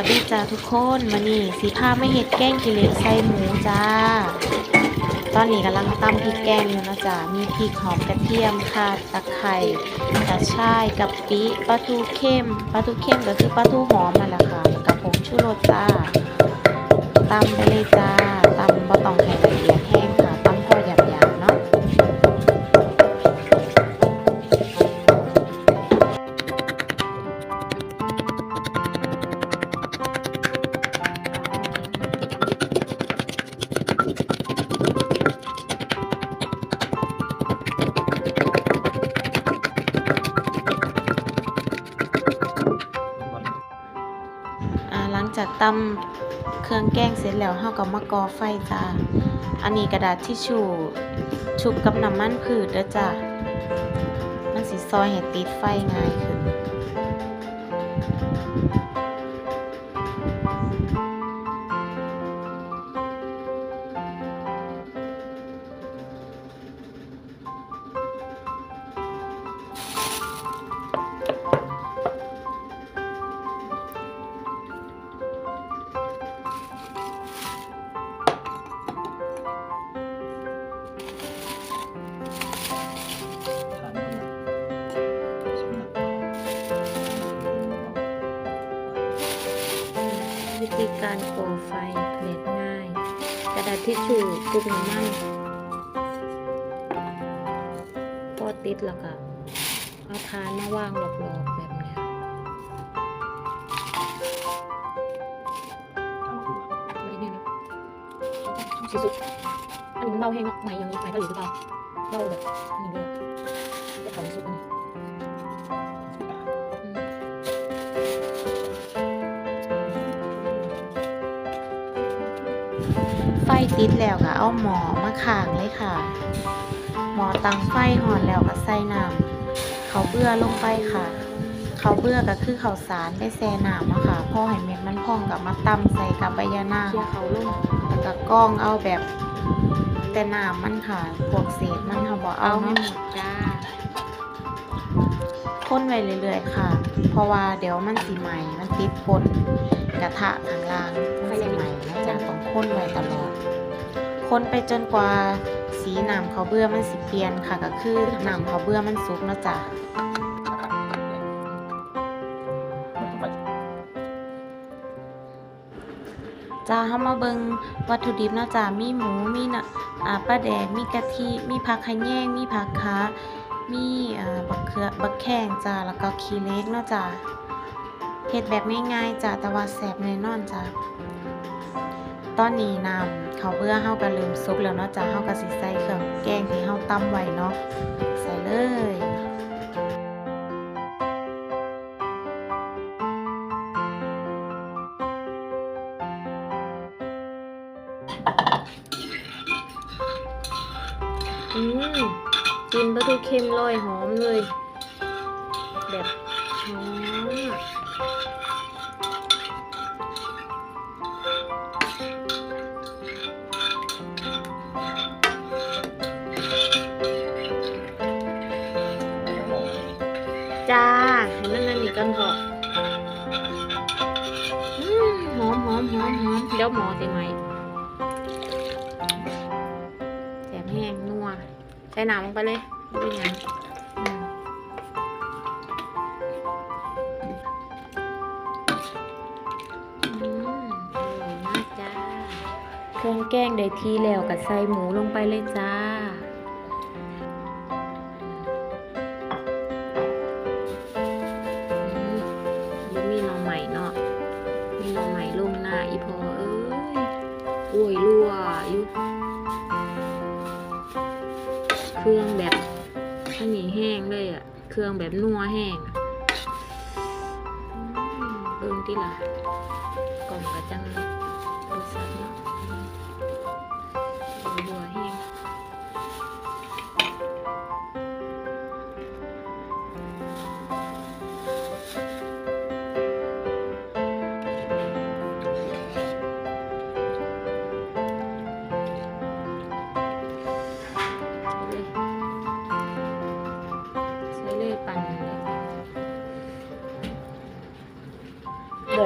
วัสดีจ้าทุกคนมานี่สีผ้าไม่เห็ดแกงกิเลสใส่หมูจ้า ตอนนี้กำลังตำพริกแกงอยู่นะจ้ามีพริกหอมกระเทียมค่ะตะไคร่กระชายกะปิปลาทูเข้มปลาทูเข้มก็คือปลาทูหอมนั่นแหละค่ะกับผงชูรสจ้าตำไปเลยจ้าตำบะตองไข่ละเอียด ตำเครื่องแกงเสร็จแล้วเฮาก็มากอไฟจ้าอันนี้กระดาษทิชชู่ชุบกับน้ำมันพืชเด้อจ้ามันสิซอยให้ติดไฟง่ายขึ้น วิธีการก่อไฟเล็ดง่าย กระดาษทิชชู่ชุบน้ำมันพอติดแล้วก็เอาทานมาวางรอบๆแบบนี้ยไม่ได้นะสุอันนี้มันเบาแห้งเนาะใหม่ยังใหม่ก็อยู่หรือเปล่าเบาแบบนี้เลยจะของสุด ไฟติดแล้วก็เอาหมอมาข้างเลยค่ะ หมอตั้งไฟหอนแล้วก็ใส่น้ำเขาเบื่อลงไปค่ะ เขาเบื่อก็คือเขาสารได้แซ่น้ำอะค่ะพอให้เม็ดมันพองกับมาตำใส่กับใบยานางเคี่ยเขาลงแล้วก็กล้องเอาแบบแต่น้ำมันค่ะพวกเศษมันเขาบอกเอาให้หมดจ้า พ่นไว้เรื่อยๆค่ะ เพราะว่าเดี๋ยวมันสีใหม่ มันติดปนกระทะข้างล่างมันสีใหม่นะจ๊ะต้องพ่นไว้ตลอดพ่นไปจนกว่าสีน้ำเขาเบื่อมันสิเปลี่ยนค่ะ ก็คือน้ำเขาเบื่อมันสุกนะจ๊ะจ้าเฮามาเบิงวัตถุดิบเนาะจ้ะมีหมู มีน่ะอ่าปลาแดก มีกะทิ มีผักขะแยง มีผักคะ มีบักเขือบักแข้งจ้าแล้วก็ขี้เล็กเนาะจ้าเฮ็ดแบบง่ายๆจ้าแต่ว่าแสบแน่นอนจ้าตอนนี้น้ำข้าเพื่อเฮาก็ลืมซุปแล้วเนาะจ้าเฮาก็สิใส่เครื่องแกงที่เฮาตำไว้เนาะใส่เลย เค็มลอยหอมเลย แบบหอมจ้าให้มันนั่นนี่กันเถอะอืมหอมหอมหอมหอมเดี๋ยวหมอสิไหมแถมแห้งนัวใส่น้ำลงไปเลย เป็นหยังเครื่องแกงได้ที่แล้วก็ใส่หมูลงไปเลยจ้า เครื่องแบบนัวแห้งเบิ่งที่ละกล่องกระจัง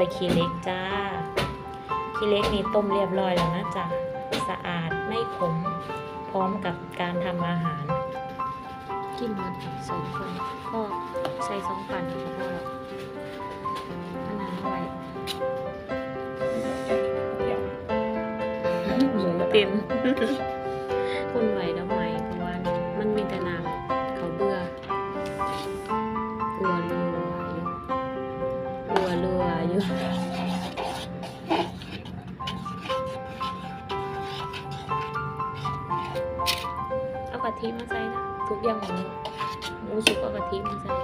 วยขี้เหล็กจ้าขี้เหล็กนี่ต้มเรียบร้อยแล้วนะจ๊ะสะอาดไม่ขม พร้อมกับการทำอาหาร กินหมดสองคนก็ใส่สองปั่นก็พอแล้วขนาดไว้หมูเต็มคุณไหว ทิมาใส่นะทุกอย่างหมูหมูสุกเอากะทิมาใส่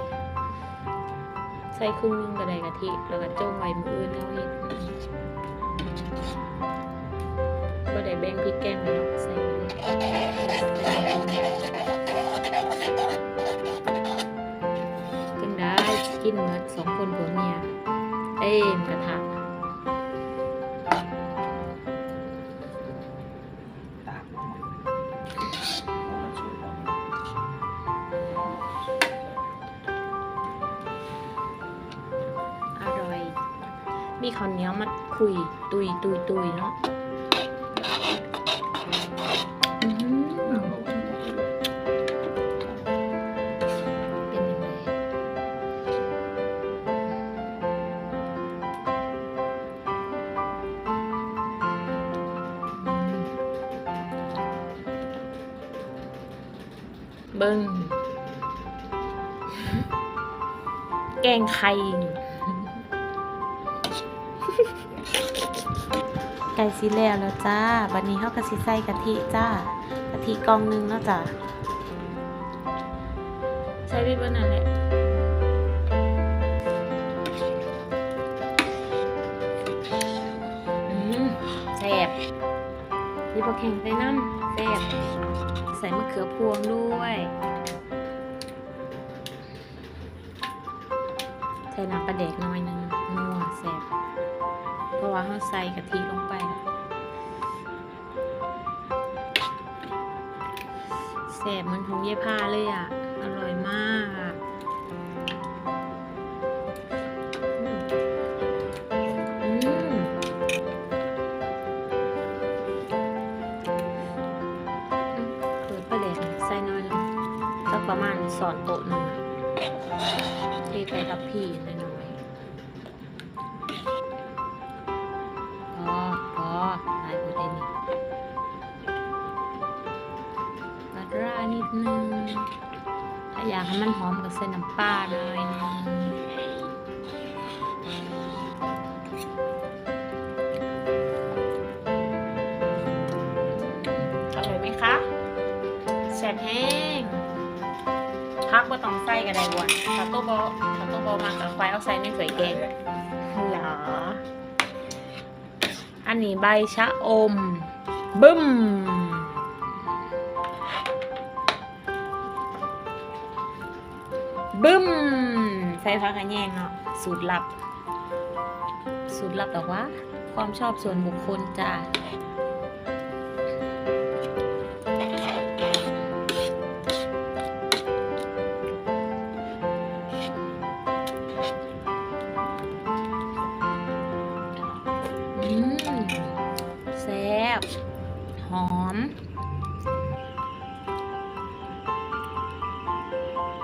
ใส่ครึ่งนึงก็ไดกะทิแล้วก็โจ้งไว้มืออื่นเอาเฮ็ดก็ได้แบ่งพริกแกงไว้เนาะใส่จังได้กินเมื่อสองคนผัวเมียเอ้มกระทะ มีข้าวเหนียวมาคุย ตุยตุยตุยเนาะเป็นยังไงเบิ้งแกงไข่ ก่สีแล้วแล้วจ้า บัดนี้เขาก็สิใส่กะทิจ้ากะทิกองหนึงเนาะจ้าใส่ไปเบนนั่นแหละแซ่บนี่พอแข็งใส่น้ำแซ่บใส่มะเขือพวงด้วยใส่น้ำปลาเด็กน่อยหนึงนัวแซ่บ เพราะว่าเขาใส่กะทิลงไปนะแซ่บเหมันของเย่ผ้าเลยอะ อร่อยมากอะประมาณสอนโต๊ะหนึ่งอะเทไปกับพี่น้อยๆ รานิดนึง ถ้าอยากให้มันหอมก็ใส่น้ำปลาหน่อยนึงอร่อยไหมคะแซ่บแห้งพักบ่ต้องใส่ก็ได้บ่ถ้าตัวบ่ถ้าตัวบ่มากับไฟเอาใส่ในถ้วยแกงเหรอ อันนี้ใบชะอม บึ้ม บึ้ม ใส่ผักกระแยงเนาะสูตรลับ สูตรลับแต่ว่าความชอบส่วนบุคคลจ้า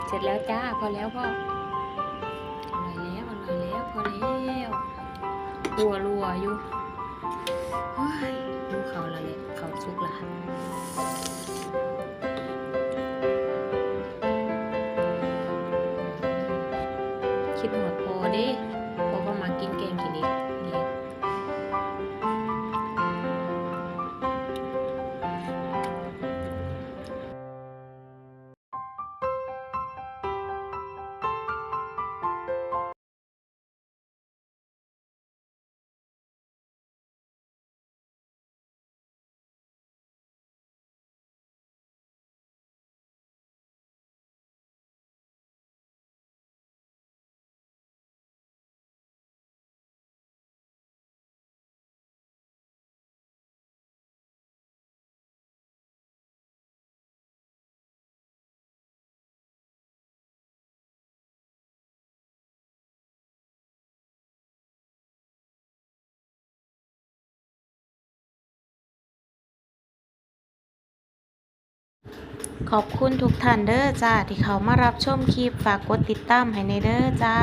เสร็จแล้วจ้าพอแล้วพ่ออร่อยแล้วอร่อยแล้วพอแล้วรัวรัวอยู่เฮ้ยดูเขาละเลยเขาสุกละคิดหมดพอดิพอก็มากินแกงกินอีกนี่ ขอบคุณทุกท่านเด้อจ้าที่เขามารับชมคลิปฝากกดติดตามให้ในเด้อจ้า